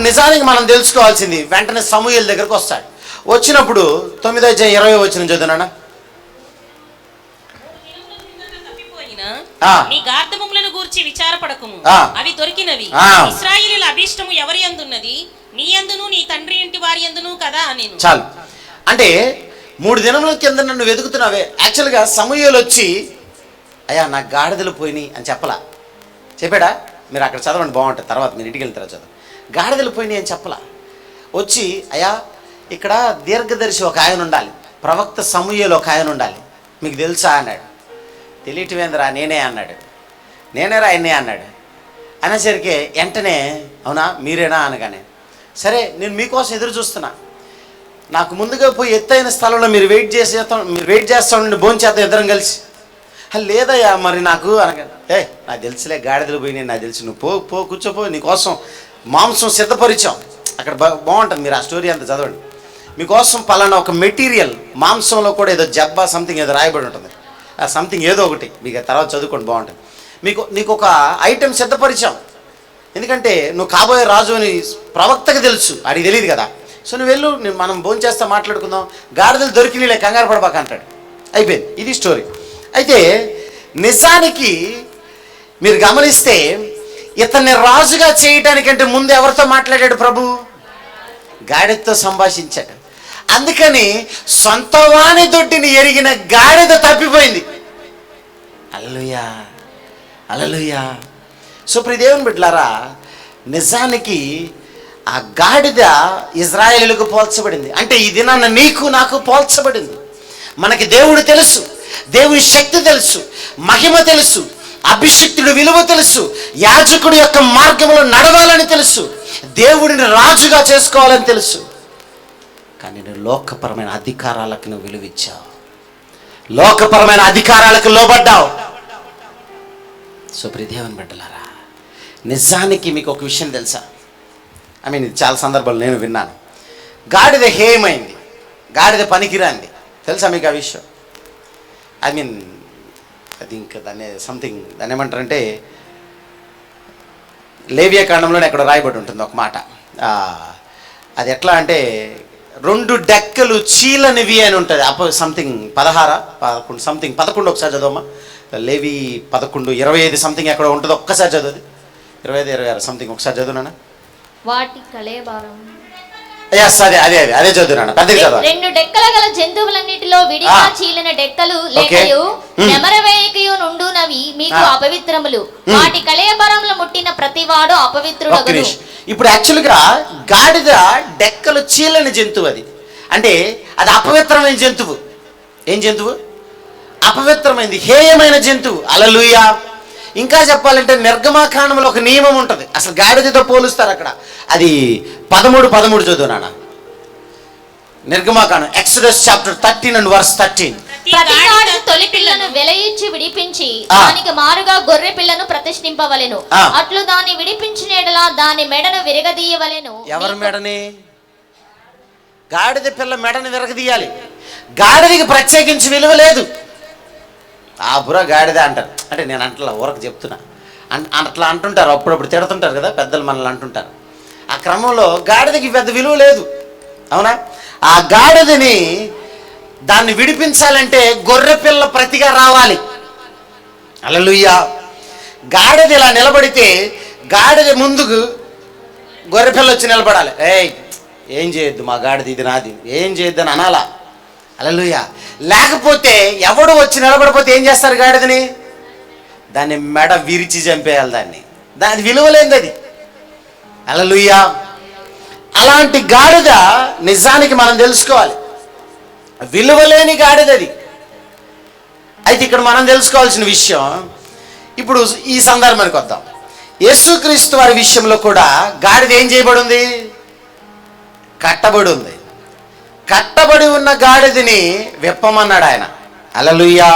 అప్పుడు నిజానికి మనం తెలుసుకోవాల్సింది వెంటనే సమూహల దగ్గరకు వస్తాడు. వచ్చినప్పుడు తొమ్మిదో అధ్యాయం ఇరవై వచ్చిన చదువునా గార్ధములను గూర్చి విచారపడకుము. అవి దొరికినవి. ఇస్రాయిలీల అభిష్టము ఎవరి అందున్నది నీ అందును నీ తండ్రి ఇంటి వారి అందును కదా నేను చాలు. అంటే మూడు దినముల కింద నన్ను వెతుకుతున్నావే. యాక్చువల్గా సమూహలు వచ్చి అయ్యా నా గాడిదలు పోయినాయి అని చెప్పలా. చెప్పాడా? మీరు అక్కడ చదవండి బాగుంటుంది. తర్వాత మీరు ఇంటికి వెళ్తారా చదువు. గాడిదలు పోయినాయి అని చెప్పలా. వచ్చి అయ్యా ఇక్కడ దీర్ఘదర్శి ఒక ఆయన ఉండాలి. ప్రవక్త సమూహలు ఒక ఆయన ఉండాలి. మీకు తెలుసా? అన్నాడు. తెలియటమేందిరా? నేనే అన్నాడు. నేనేరా ఆయనే అన్నాడు. అనేసరికి వెంటనే అవునా? మీరేనా? అనగానే సరే నేను మీకోసం ఎదురు చూస్తున్నా. నాకు ముందుగా పోయి ఎత్తైన స్థలంలో మీరు వెయిట్ చేసేస్తాం మీరు వెయిట్ చేస్తా ఉండండి భోజనం ఇద్దరం కలిసి. లేదయ్యా మరి నాకు అనగా ఏ నాకు తెలుసులే గాడిదలు పోయినాయి నాకు తెలుసు. నువ్వు పో పో కూర్చోపో నీకోసం మాంసం సిద్ధపరిచాం. అక్కడ బా బాగుంటుంది మీరు ఆ స్టోరీ అంతా చదవండి. మీకోసం పలానా ఒక మెటీరియల్ మాంసంలో కూడా ఏదో జబ్బా సంథింగ్ ఏదో రాయబడి ఉంటుంది. ఆ సంథింగ్ ఏదో ఒకటి. మీకు తర్వాత చదువుకోండి బాగుంటుంది. మీకు నీకు ఒక ఐటెం సిద్ధపరిచాం. ఎందుకంటే నువ్వు కాబోయే రాజు అని ప్రవక్తకు తెలుసు. అడిగి తెలియదు కదా. సో నువ్వు వెళ్ళు నేను మనం భోజనం చేస్తా మాట్లాడుకుందాం. గాడిదలు దొరికినలే కంగారు పడబాక అంటాడు. అయిపోయింది. ఇది స్టోరీ అయితే నిజానికి మీరు గమనిస్తే ఇతన్ని రాజుగా చేయటానికంటే ముందు ఎవరితో మాట్లాడాడు ప్రభు? గాడిదతో సంభాషించాడు. అందుకని సొంత వాణి దొడ్డిని ఎరిగిన గాడిద తప్పిపోయింది. అల్లుయా అలలుయా సో ప్రియ బిడ్లారా నిజానికి ఆ గాడిద ఇజ్రాయేలుకు పోల్చబడింది. అంటే ఈ దినాన్న నీకు నాకు పోల్చబడింది. మనకి దేవుడు తెలుసు దేవుని శక్తి తెలుసు మహిమ తెలుసు అభిషిక్తుడు విలువ తెలుసు. యాజకుడి యొక్క మార్గంలో నడవాలని తెలుసు. దేవుడిని రాజుగా చేసుకోవాలని తెలుసు. కానీ నువ్వు లోకపరమైన అధికారాలకు నువ్వు విలువిచ్చావు లోకపరమైన అధికారాలకు లోబడ్డావు. సో ప్రియదేవన్ బిడ్డలారా నిజానికి మీకు ఒక విషయం తెలుసా? ఐ మీన్ చాలా సందర్భాలు నేను విన్నాను. గాడిద హేయమైంది. గాడిద పనికిరాంది. తెలుసా మీకు ఆ విషయం? ఐ మీన్ అది ఇంకా దాన్ని సంథింగ్ దాన్ని ఏమంటారంటే లేవియా కాండంలోనే ఎక్కడ రాయబడి ఉంటుంది ఒక మాట. అది ఎట్లా అంటే రెండు డెక్కలు చీలనివి అని ఉంటుంది. అప్ప సంథింగ్ పదహార పదకొండు సంథింగ్ పదకొండు ఒకసారి చదవమ్మా. లేవి పదకొండు ఇరవై ఐదు సంథింగ్ ఎక్కడ ఉంటుంది ఒక్కసారి చదువు ఇరవై ఐదు ఇరవై ఆరు సంథింగ్ ఒకసారి చదువునా వాటి కళేబారం. ఎస్ అదే అదే అదే అదే చదువునాను పెద్దగా చదవాలి రెండు డెక్కల గల జంతువులన్నిటిలో విడిగా. చీలిన డెక్కలు ఓకే. లేకయు హ్మ్. నెమరవేయకయు నుండునవి మీకు. అపవిత్రములు. వాటి ముట్టిన ప్రతివాడు ఇప్పుడు యాక్చువల్గా గాడిద డెక్కలు చీలని జంతువు అది. అంటే అది అపవిత్రమైన జంతువు. ఏం జంతువు? అపవిత్రమైనది హేయమైన జంతువు. అలలుయ. ఇంకా చెప్పాలంటే నిర్గమాకాండంలో ఒక నియమం ఉంటుంది. అసలు గాడిదతో పోలుస్తారు అక్కడ. అది పదమూడు పదమూడు చదువు నాన్న. నిర్గమాకాండం Exodus chapter thirteen and verse thirteen. ప్రతి ప్రతివాడు తొలి పిల్లను వెలయిచ్చి విడిపించి. దానికి మారుగా గొర్రె పిల్లను ప్రతిష్ఠింపవలెను. అట్లు దాన్ని విడిపించిన ఎడల దాని మెడను విరగదీయవలెను. ఎవరి మెడని? గాడిద పిల్ల మెడని విరగదీయాలి. గాడిదకి ప్రత్యేకించి విలువ లేదు. ఆ బుర్ర గాడిద అంటారు. అంటే నేను అంటలా ఊరకు చెప్తున్నా. అట్లా అంటుంటారు. అప్పుడప్పుడు తిడుతుంటారు కదా పెద్దలు మనల్ని అంటుంటారు. ఆ క్రమంలో గాడిదకి పెద్ద విలువ లేదు. అవునా? ఆ గాడిదని దాన్ని విడిపించాలంటే గొర్రె పిల్ల ప్రతిగా రావాలి. అలలుయ్యా గాడిద ఇలా నిలబడితే గాడిద ముందుకు గొర్రెపిల్ల వచ్చి నిలబడాలి. ఏయ్ ఏం చేయొద్దు మా గాడిద ఇది నాది. ఏం చేయొద్దు అని అనాలా. అలలుయ లేకపోతే ఎవడు వచ్చి నిలబడిపోతే ఏం చేస్తారు గాడిదని? దాన్ని మెడ విరిచి చంపేయాలి దాన్ని. దాని విలువలేంది అది. అలలుయ్యా అలాంటి గాడిద నిజానికి మనం తెలుసుకోవాలి. విలువలేని గాడిద అది. అయితే ఇక్కడ మనం తెలుసుకోవాల్సిన విషయం ఇప్పుడు ఈ సందర్భానికి వద్దాం. యేసుక్రీస్తు వారి విషయంలో కూడా గాడిద ఏం చేయబడి ఉంది కట్టబడి ఉంది కట్టబడి ఉన్న గాడిదని విప్పమన్నాడు ఆయన. అలలుయ్యా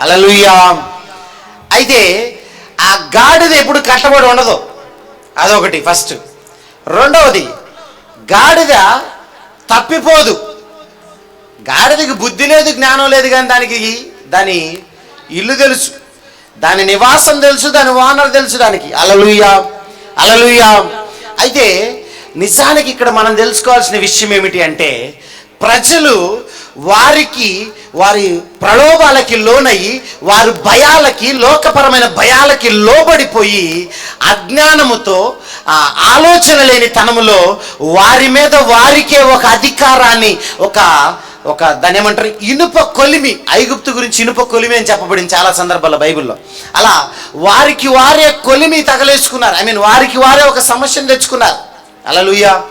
అలలుయ్యా అయితే ఆ గాడిద ఎప్పుడు కట్టబడి ఉండదు. అదొకటి ఫస్ట్. రెండవది గాడిద తప్పిపోదు. గాడిదకి బుద్ధి లేదు జ్ఞానం లేదు కానీ దానికి దాని ఇల్లు తెలుసు. దాని నివాసం తెలుసు దాని ఓనర్ తెలుసు దానికి. Hallelujah hallelujah. అయితే నిజానికి ఇక్కడ మనం తెలుసుకోవాల్సిన విషయం ఏమిటి అంటే ప్రజలు వారికి వారి ప్రలోభాలకి లోనయ్యి వారు భయాలకి లోకపరమైన భయాలకి లోబడిపోయి అజ్ఞానముతో ఆ ఆలోచన లేని తనములో వారి మీద వారికే ఒక అధికారాన్ని ఒక ఒక దాని ఏమంటారు ఇనుప కొలిమి ఐగుప్తు గురించి ఇనుప కొలిమి అని చెప్పబడింది చాలా సందర్భాల్లో బైబిల్లో. అలా వారికి వారే కొలిమి తగలేసుకున్నారు. ఐ మీన్ వారికి వారే ఒక సమస్యను తెచ్చుకున్నారు. అలా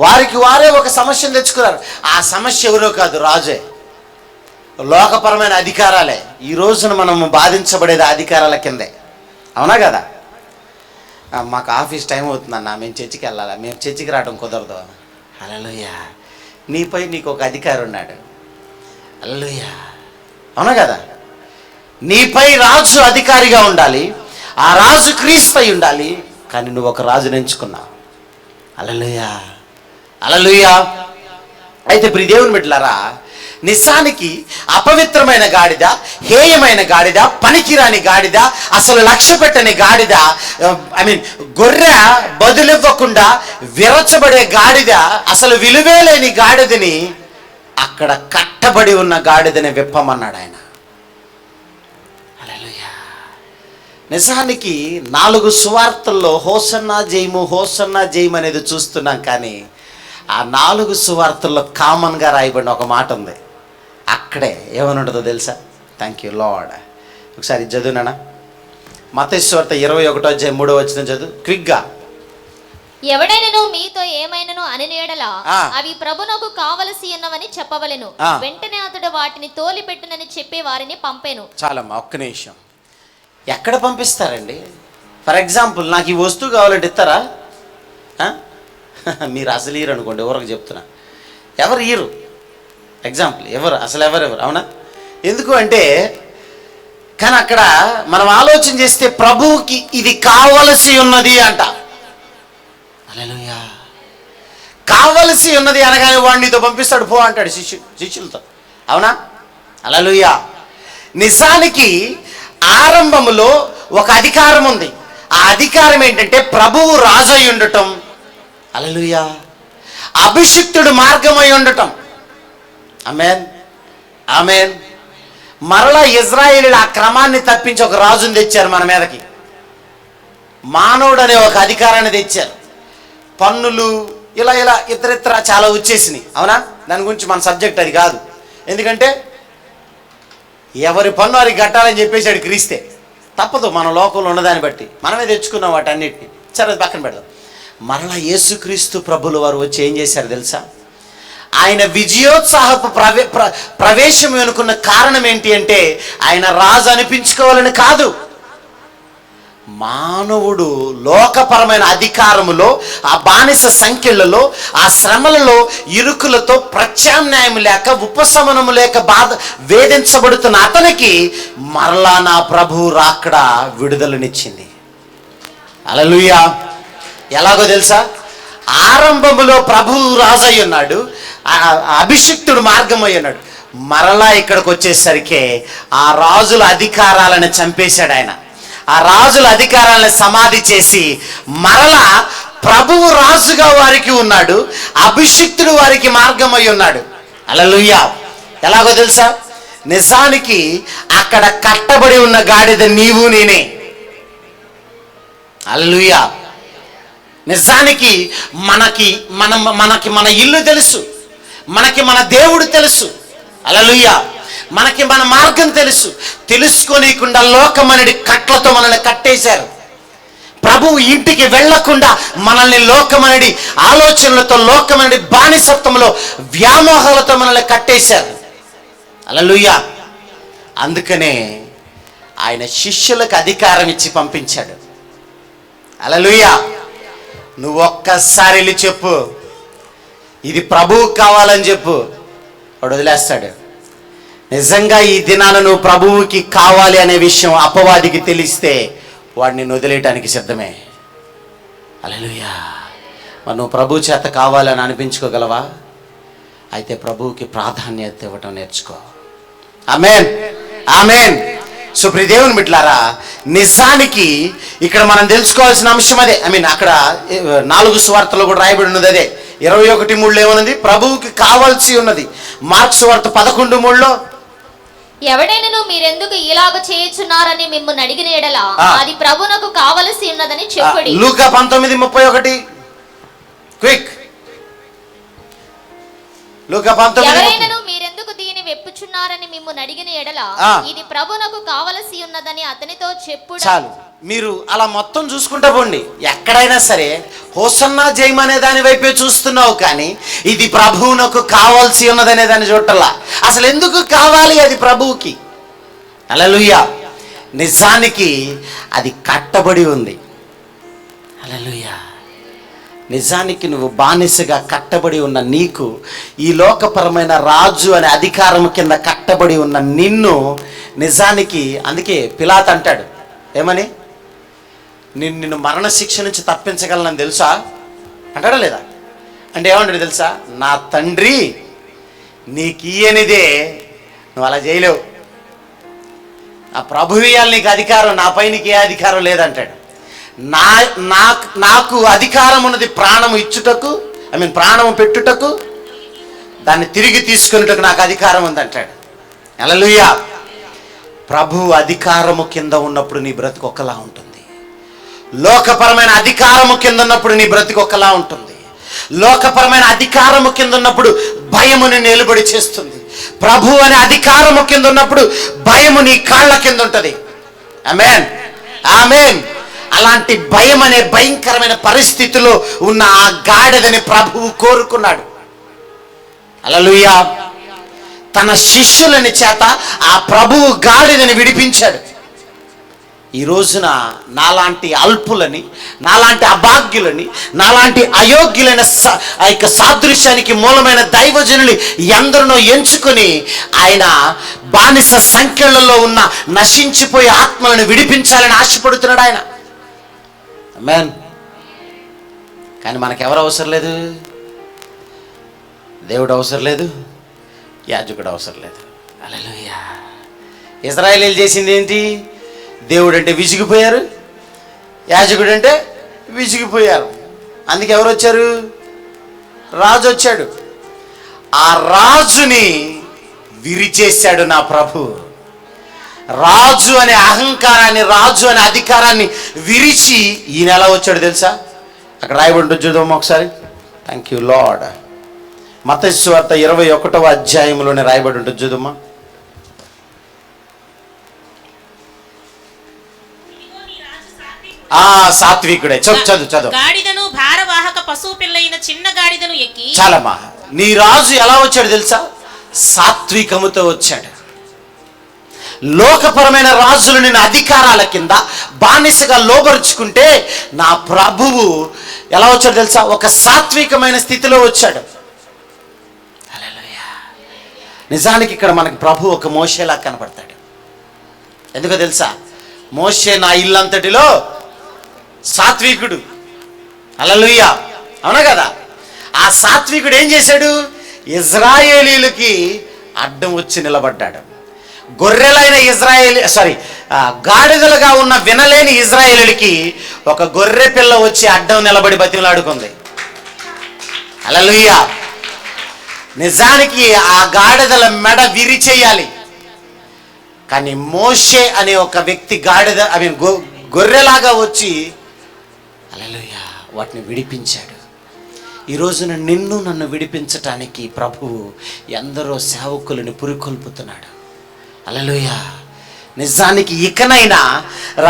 వారికి వారే ఒక సమస్యను తెచ్చుకున్నారు. ఆ సమస్య ఎవరో కాదు రాజే. లోకపరమైన అధికారాలే. ఈ రోజున మనం బాధించబడేది అధికారాల కిందే. అవునా కదా? మాకు ఆఫీస్ టైం అవుతుందన్న మేము చర్చికి వెళ్ళాలా? మేము చర్చికి రావడం కుదరదు. అలలుయ్యా నీపై నీకు ఒక అధికారి ఉన్నాడు. అల్లుయ్యా అవునా కదా? నీపై రాజు అధికారిగా ఉండాలి. ఆ రాజు క్రీస్తై ఉండాలి. కానీ నువ్వు ఒక రాజుని ఎంచుకున్నావు అలలుయా అలలుయా అయితే ప్రియ దేవుని బిడ్డలారా నిజానికి అపవిత్రమైన గాడిద హేయమైన గాడిద పనికిరాని గాడిద అసలు లక్ష్య పెట్టని గాడిద ఐ మీన్ గొర్రె బదులివ్వకుండా విరచబడే గాడిద అసలు విలువే లేని గాడిదని అక్కడ కట్టబడి ఉన్న గాడిదని విప్పమన్నాడు ఆయన. నిజానికి నాలుగు సువార్తల్లో హోసన్నా జయము హోసన్నా జయము అనేది చూస్తున్నాం కానీ ఆ నాలుగు సువార్తల్లో కామన్గా రాయబడిన ఒక మాట ఉంది. అక్కడే. ఏమని ఉంటుందో తెలుసా? థ్యాంక్ యూ లార్డ్ ఒకసారి చదువునా మతేశ్వార్త ఇరవై ఒకటో అధ్యాయం మూడో వచ్చిన చదువు. క్విక్గా ఎవడైనను మీతో ఏమైనను అని నీడలా. అవి ప్రభునకు కావలసి ఉన్నవని చెప్పవలెను. వెంటనే అతడు వాటిని తోలి పెట్టునని చెప్పి వారిని పంపెను. చాలమ్మా ఒక్క నిమిషం. ఎక్కడ పంపిస్తారండి? ఫర్ ఎగ్జాంపుల్ నాకు ఈ వస్తువు కావాలంటే ఇస్తారా? మీరు అసలు ఇయరు అనుకోండి ఎవరికి చెప్తున్నా? ఎవరు ఇయరు ఎగ్జాంపుల్ ఎవరు? అసలు ఎవరెవరు? అవునా? ఎందుకు అంటే కానీ అక్కడ మనం ఆలోచన చేస్తే ప్రభువుకి ఇది కావలసి ఉన్నది అంట. అలలుయా కావలసి ఉన్నది అనగానే వాడు నీతో పంపిస్తాడు పో అంటాడు శిష్యు శిష్యులతో. అవునా? అలలుయా నిజానికి ఆరంభములో ఒక అధికారం ఉంది. ఆ అధికారం ఏంటంటే ప్రభువు రాజై ఉండటం. అలలుయా అభిషిక్తుడు మార్గమై ఉండటం. అమేన్ ఆమెన్ మరలా ఇజ్రాయేలీలు ఆ క్రమాన్ని తప్పించి ఒక రాజుని తెచ్చారు మన మీదకి. మానవుడు అనే ఒక అధికారాన్ని తెచ్చారు. పన్నులు ఇలా ఇలా ఇతరితర చాలా వచ్చేసినాయి. అవునా? దాని గురించి మన సబ్జెక్ట్ అది కాదు. ఎందుకంటే ఎవరి పన్ను వారికి కట్టాలని చెప్పేసాడు క్రీస్తే తప్పదు మన లోకంలో ఉన్నదాన్ని బట్టి. మనమే తెచ్చుకున్నాం వాటన్నిటిని. సరే అది పక్కన పెడదాం. మరలా యేసుక్రీస్తు ప్రభులు వారు వచ్చి ఏం చేశారు తెలుసా? ఆయన విజయోత్సాహపు ప్రవే ప్ర ప్రవేశం అనుకున్న కారణం ఏంటి అంటే ఆయన రాజు అనిపించుకోవాలని కాదు. మానవుడు లోకపరమైన అధికారములో ఆ బానిస సంఖ్యలలో ఆ శ్రమలలో ఇరుకులతో ప్రత్యామ్నాయం లేక ఉపశమనము లేక బాధ వేధించబడుతున్న అతనికి మరలా నా ప్రభు రాక్కడ విడుదలనిచ్చింది. అలలుయా ఎలాగో తెలుసా? ఆరంభములో ప్రభువు రాజయ్య ఉన్నాడు. అభిషిక్తుడు మార్గమై ఉన్నాడు. మరలా ఇక్కడికి వచ్చేసరికి ఆ రాజుల అధికారాలను చంపేశాడు ఆయన. ఆ రాజుల అధికారాలను సమాధి చేసి మరలా ప్రభువు రాజుగా వారికి ఉన్నాడు అభిషిక్తుడు వారికి మార్గమై ఉన్నాడు. అలలుయ్యా. ఎలాగో తెలుసా? నిజానికి అక్కడ కట్టబడి ఉన్న గాడిద నీవు నేనే. అల్లుయా నిజానికి మనకి మన మనకి మన ఇల్లు తెలుసు. మనకి మన దేవుడు తెలుసు. అలలుయ్యా. మనకి మన మార్గం తెలుసు. తెలుసుకోనీయకుండా లోకమనడి కట్లతో మనల్ని కట్టేశారు. ప్రభువు ఇంటికి వెళ్ళకుండా మనల్ని లోకమనడి ఆలోచనలతో లోకమనడి బానిసత్వంలో వ్యామోహాలతో మనల్ని కట్టేశారు. అలలుయ్యా. అందుకనే ఆయన శిష్యులకు అధికారం ఇచ్చి పంపించాడు. అలలుయ్యా. నువ్వు ఒక్కసారి వెళ్ళి చెప్పు. ఇది ప్రభువు కావాలని చెప్పు. వాడు వదిలేస్తాడు. నిజంగా ఈ దినాన నువ్వు ప్రభువుకి కావాలి అనే విషయం అపవాదికి తెలిస్తే వాడిని వదిలేయటానికి సిద్ధమే. అలలుయా మరి నువ్వు ప్రభు చేత కావాలని అనిపించుకోగలవా? అయితే ప్రభువుకి ప్రాధాన్యత ఇవ్వటం నేర్చుకో. ఆమెన్. ఆమెన్. సో మిట్లారా నిజానికి ఇక్కడ మనం తెలుసుకోవాల్సిన అంశం అదే. ఐ మీన్ అక్కడ నాలుగు స్వార్థలో కూడా రాయబడి ఉన్నది అదే. ఇరవై ఒకటి మూడులో ఏమన్నది? ప్రభువుకి కావాల్సి ఉన్నది. మార్క్స్ వార్త పదకొండు మూడులో ఎవడైనను మీరెందుకు ఇలాగ చేయుచున్నారని మిమ్మల్ని అడిగిన ఎడల. అది ప్రభునకు కావలసి ఉన్నదని చెప్పుడి. లూకా పంతొమ్మిది ముప్పై ఒకటి. క్విక్. లూకా ఎవరైనను మీరెందుకు దీని వెప్పుచున్నారని మిమ్మల్ని అడిగిన ఎడల ఆ. ఇది ప్రభునకు కావలసి ఉన్నదని అతనితో చెప్పుడు చాలు. మీరు అలా మొత్తం చూసుకుంటా పోండి. ఎక్కడైనా సరే హోసన్నా జయం అనే దాని వైపే చూస్తున్నావు కానీ ఇది ప్రభువునకు కావాల్సి ఉన్నదనే దాన్ని చూడటల్లా అసలు ఎందుకు కావాలి అది ప్రభువుకి? అలలుయ్య నిజానికి అది కట్టబడి ఉంది. అలలుయ్య నిజానికి నువ్వు బానిసగా కట్టబడి ఉన్న నీకు ఈ లోకపరమైన రాజు అనే అధికారం కింద కట్టబడి ఉన్న నిన్ను నిజానికి అందుకే పిలాత్ అంటాడు. ఏమని? నిన్ను నిన్ను మరణశిక్ష నుంచి తప్పించగలనని తెలుసా? అంటాడా లేదా? అంటే ఏమంటాడు తెలుసా? నా తండ్రి నీకు ఇయ్యనిదే నువ్వు అలా చేయలేవు. ఆ ప్రభు నీకు అధికారం నాపై నీకు ఏ అధికారం లేదంటాడు. నా నాకు నాకు అధికారం ఉన్నది ప్రాణము ఇచ్చుటకు ఐ మీన్ ప్రాణము పెట్టుటకు దాన్ని తిరిగి తీసుకునేటకు నాకు అధికారం ఉందంటాడు. అలలుయ్యా ప్రభు అధికారము కింద ఉన్నప్పుడు నీ బ్రతుకు ఒకలా ఉంటుంది. లోకపరమైన అధికారము కింద ఉన్నప్పుడు నీ బ్రతుకు ఒకలా ఉంటుంది. లోకపరమైన అధికారము కింద ఉన్నప్పుడు భయముని నిలబడి చేస్తుంది. ప్రభు అనే అధికారము కింద ఉన్నప్పుడు భయము నీ కాళ్ళ కింద ఉంటుంది. ఆమెన్ ఆమెన్ అలాంటి భయం అనే భయంకరమైన పరిస్థితిలో ఉన్న ఆ గాడిదని ప్రభువు కోరుకున్నాడు. అలలుయా. తన శిష్యులని చేత ఆ ప్రభువు గాడిదని విడిపించాడు. ఈ రోజున నాలాంటి అల్పులని నాలాంటి అభాగ్యులని నాలాంటి అయోగ్యులైన స- ఆ యొక్క సాదృశ్యానికి మూలమైన దైవజనులు ఎందరినో ఎంచుకొని ఆయన బానిస సంఖ్యలలో ఉన్న నశించిపోయే ఆత్మలను విడిపించాలని ఆశపడుతున్నాడు ఆయన. అమ్మాన్ కానీ మనకెవరు అవసరం లేదు? దేవుడు అవసరం లేదు యాజకుడు అవసరం లేదు. అలలుయ్యా ఇజ్రాయేలీలు చేసింది ఏంటి? దేవుడు అంటే విసిగిపోయారు యాజకుడు అంటే విసిగిపోయారు. అందుకే ఎవరు వచ్చారు? రాజు వచ్చాడు. ఆ రాజుని విరిచేశాడు నా ప్రభు. రాజు అనే అహంకారాన్ని రాజు అనే అధికారాన్ని విరిచి ఈయన ఎలా వచ్చాడు తెలుసా? అక్కడ రాయబడి చూద్దాం ఒకసారి. థ్యాంక్ యూ లార్డ్ మతస్వార్త ఇరవై ఒకటవ అధ్యాయంలోనే రాయబడి ఉంటుంది సాత్వికుడు. ఆ సాత్వికుడే. చదువు చదువు చదువు. గాడిదను భారవాహక పశువు పిల్లైన చిన్న గాడిదను ఎక్కి చాలమ్మా నీ రాజు ఎలా వచ్చాడు తెలుసా? సాత్వికముతో వచ్చాడు. లోకపరమైన రాజులు నేను అధికారాల కింద బానిసగా లోబరుచుకుంటే నా ప్రభువు ఎలా వచ్చాడు తెలుసా? ఒక సాత్వికమైన స్థితిలో వచ్చాడు. నిజానికి ఇక్కడ మనకు ప్రభు ఒక మోషేలా కనపడతాడు. ఎందుకో తెలుసా? మోషే నా ఇల్లంతటిలో సాత్వికుడు. అలలుయ్య అవునా కదా? ఆ సాత్వికుడు ఏం చేశాడు? ఇజ్రాయేలీలకి అడ్డం వచ్చి నిలబడ్డాడు. గొర్రెలైన ఇజ్రాయేల్ సారీ ఆ, గాడిదలుగా ఉన్న వినలేని ఇజ్రాయేలీలకి ఒక గొర్రె పిల్ల వచ్చి అడ్డం నిలబడి బతిమలాడుకుంది. అలలుయ్య నిజానికి ఆ గాడిదల మెడ విరిచేయాలి. కానీ మోషే అనే ఒక వ్యక్తి గాడిద ఐ మీన్ గొర్రెలాగా వచ్చి అలలుయ వాటిని విడిపించాడు. ఈ రోజున నిన్ను నన్ను విడిపించటానికి ప్రభువు ఎందరో సేవకులను పురికొల్పుతున్నాడు. అలలుయ నిజానికి ఇకనైనా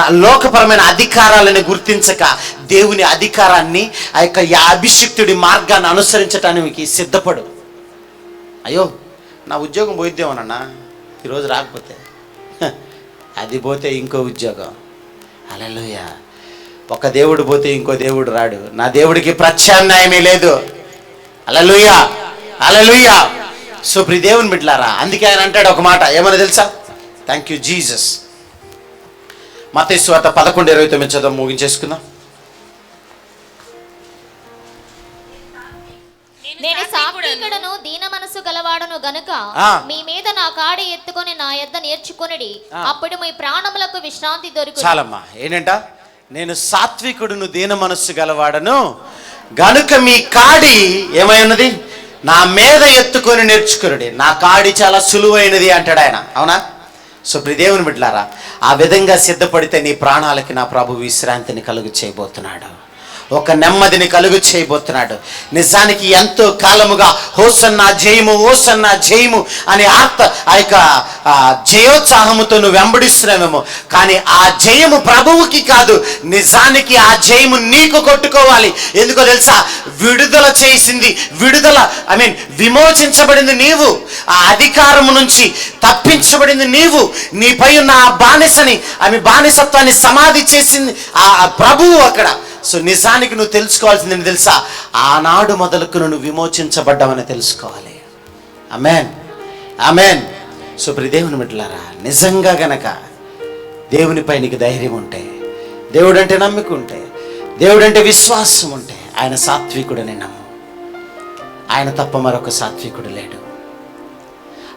లోకపరమైన అధికారాలను గుర్తించక దేవుని అధికారాన్ని ఆ యొక్క అభిషిక్తుడి మార్గాన్ని అనుసరించటానికి సిద్ధపడు. అయ్యో నా ఉద్యోగం పోయిద్దేమోనన్నా ఈరోజు రాకపోతే. అది పోతే ఇంకో ఉద్యోగం. అలలుయ ఒక దేవుడు పోతే ఇంకో దేవుడు రాడు. నా దేవుడికి ప్రత్యామ్నాయమే లేదు. అలలుయ అలలుయ సో ప్రి దేవుని బిడ్లారా అందుకే ఆయన అంటాడు ఒక మాట ఏమని తెలుసా థ్యాంక్ యూ జీసస్ మత స్వాత పదకొండు ఇరవై తొమ్మిది చదువు ముగించేసుకుందాం నేను సాత్వికుడను. దీన మనసు గలవాడను గనుక. మీ మీద నా కాడి ఎత్తుకొని నా యొద్ద నేర్చుకొనిడి. అప్పుడు మీ ప్రాణములకు విశ్రాంతి దొరుకు చాలమ్మా ఏంటంట నేను సాత్వికుడును దీన మనస్సు గలవాడను గనుక మీ కాడి ఏమై ఉన్నది నా మీద ఎత్తుకొని నేర్చుకునుడి. నా కాడి చాలా సులువైనది అంటాడు ఆయన. అవునా? సో బిడ్డలారా బిడ్లారా ఆ విధంగా సిద్ధపడితే నీ ప్రాణాలకి నా ప్రభు విశ్రాంతిని కలుగు చేయబోతున్నాడు ఒక నెమ్మదిని కలుగు చేయబోతున్నాడు. నిజానికి ఎంతో కాలముగా హోసన్న జయము హోసన్న జయము అనే ఆర్త ఆ యొక్క జయోత్సాహముతో నువ్వు వెంబడిస్తున్నావేమో. కానీ ఆ జయము ప్రభువుకి కాదు నిజానికి ఆ జయము నీకు కొట్టుకోవాలి. ఎందుకో తెలుసా? విడుదల చేసింది విడుదల ఐ మీన్ విమోచించబడింది నీవు. ఆ అధికారము నుంచి తప్పించబడింది నీవు. నీపై ఉన్న ఆ బానిసని ఆమె బానిసత్వాన్ని సమాధి చేసింది ఆ ఆ ప్రభువు అక్కడ. సో నిజానికి నువ్వు తెలుసుకోవాల్సింది ఏంటి తెలుసా? ఆనాడు మొదలకు నువ్వు విమోచించబడ్డావని తెలుసుకోవాలి. అమెన్ అమెన్ సో ప్రి దేవుని బిడ్డలారా నిజంగా గనక దేవునిపై నీకు ధైర్యం ఉంటే దేవుడంటే నమ్మిక ఉంటే దేవుడంటే విశ్వాసం ఉంటే ఆయన సాత్వికుడని నమ్ము. ఆయన తప్ప మరొక సాత్వికుడు లేడు.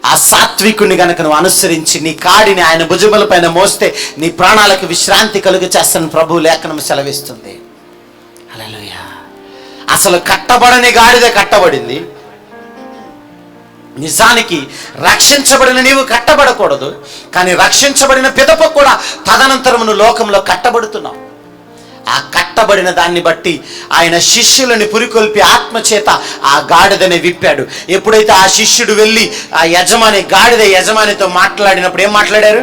ఆ సాత్వికుని గనక నువ్వు అనుసరించి నీ కాడిని ఆయన భుజముల పైన మోస్తే నీ ప్రాణాలకు విశ్రాంతి కలుగు చేస్తాను ప్రభు లేఖనం సెలవిస్తుంది. అసలు కట్టబడని గాడిద కట్టబడింది. నిజానికి రక్షించబడిన నీవు కట్టబడకూడదు కానీ రక్షించబడిన పిదప కూడా తదనంతరం నువ్వు లోకంలో కట్టబడుతున్నావు. ఆ కట్టబడిన దాన్ని బట్టి ఆయన శిష్యులని పురికొల్పి ఆత్మచేత ఆ గాడిదని విప్పాడు. ఎప్పుడైతే ఆ శిష్యుడు వెళ్ళి ఆ యజమాని గాడిద యజమానితో మాట్లాడినప్పుడు ఏం మాట్లాడారు?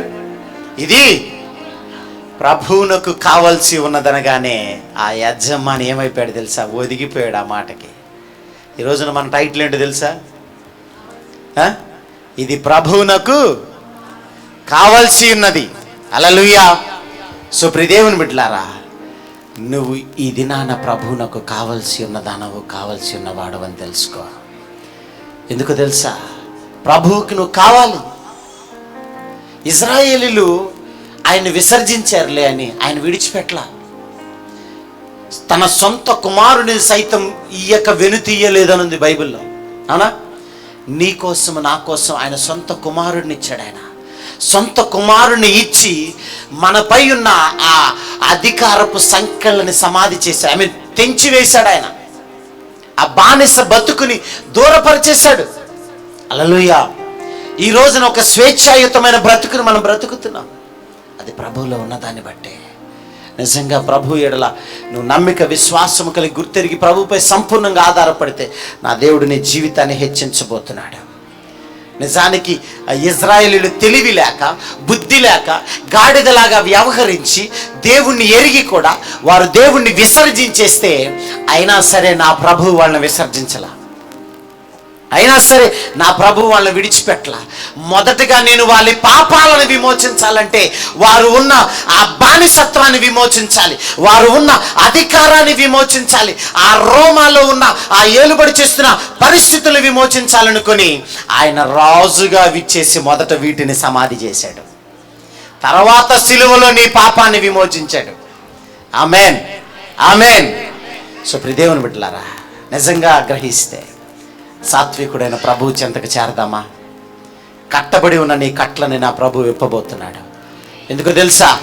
ఇది ప్రభువునకు కావాల్సి ఉన్నదనగానే ఆ యజమాని ఏమైపోయాడు తెలుసా? ఒదిగిపోయాడు ఆ మాటకి. ఈ రోజున మన టైటిల్ ఏంటో తెలుసా? ఇది ప్రభువునకు కావాల్సి ఉన్నది. అలలుయా సో ప్రిదేవుని బిడ్లారా నువ్వు ఈ దినాన ప్రభువునకు కావాల్సి ఉన్న దానవు కావలసి ఉన్నవాడు అని తెలుసుకో. ఎందుకు తెలుసా? ప్రభువుకి నువ్వు కావాలి. ఇజ్రాయేలీలు ఆయన విసర్జించారులే అని ఆయన విడిచిపెట్టలా తన సొంత కుమారుని సైతం ఈయక వెనుతీయలేదనుంది బైబిల్లో. అవునా? నీ కోసం నా కోసం ఆయన సొంత కుమారుడిని ఇచ్చాడు ఆయన. సొంత కుమారుని ఇచ్చి మనపై ఉన్న ఆ అధికారపు సంఖ్యలని సమాధి చేశాడు. ఐ మీన్ తెంచి ఆయన. ఆ బానిస బతుకుని దూరపరిచేశాడు. అలలుయ ఈ రోజున ఒక స్వేచ్ఛాయుతమైన బ్రతుకుని మనం బ్రతుకుతున్నాం. అది ప్రభువులో ఉన్న దాన్ని బట్టే. నిజంగా ప్రభు ఎడల నువ్వు నమ్మిక విశ్వాసము కలిగి గుర్తెరిగి ప్రభుపై సంపూర్ణంగా ఆధారపడితే నా దేవుడు నీ జీవితాన్ని హెచ్చించబోతున్నాడు. నిజానికి ఆ ఇజ్రాయేలీలు తెలివి లేక బుద్ధి లేక గాడిదలాగా వ్యవహరించి దేవుణ్ణి ఎరిగి కూడా వారు దేవుణ్ణి విసర్జించేస్తే అయినా సరే నా ప్రభు వాళ్ళని విసర్జించలా. అయినా సరే నా ప్రభు వాళ్ళని విడిచిపెట్టల. మొదటగా నేను వాళ్ళ పాపాలను విమోచించాలంటే వారు ఉన్న ఆ బానిసత్వాన్ని విమోచించాలి. వారు ఉన్న అధికారాన్ని విమోచించాలి. ఆ రోమాలో ఉన్న ఆ ఏలుబడి చేస్తున్న పరిస్థితులు విమోచించాలనుకుని ఆయన రాజుగా విచ్చేసి మొదట వీటిని సమాధి చేశాడు. తర్వాత సిలువలో నీ పాపాన్ని విమోచించాడు. ఆమెన్. ఆమెన్. సో ప్రిదేవుని బిడ్డలారా నిజంగా గ్రహిస్తే సాత్వికుడైన ప్రభు చెంతకు చేరదామా? కట్టబడి ఉన్న నీ కట్లని నా ప్రభు విప్పబోతున్నాడు. ఎందుకు తెలుసా?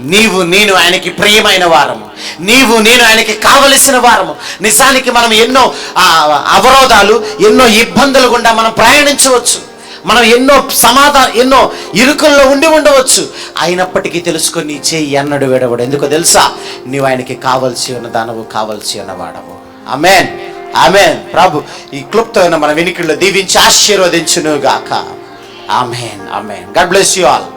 నీవు నేను ఆయనకి ప్రియమైన వారము. నీవు నేను ఆయనకి కావలసిన వారము. నిజానికి మనం ఎన్నో అవరోధాలు ఎన్నో ఇబ్బందులు గుండా మనం ప్రయాణించవచ్చు. మనం ఎన్నో సమాధానం ఎన్నో ఇరుకుల్లో ఉండి ఉండవచ్చు. అయినప్పటికీ తెలుసుకొని నీ చేయి ఎన్నడు విడవడు. ఎందుకో తెలుసా? నీవు ఆయనకి కావలసి ఉన్న దానవు కావలసి ఉన్నవాడవు ఆమెన్. ఆమె ప్రభు ఈ క్లుప్తమైన మన వెనుకల్లో దీవించి ఆశీర్వదించును గాక amen amen. God bless you all.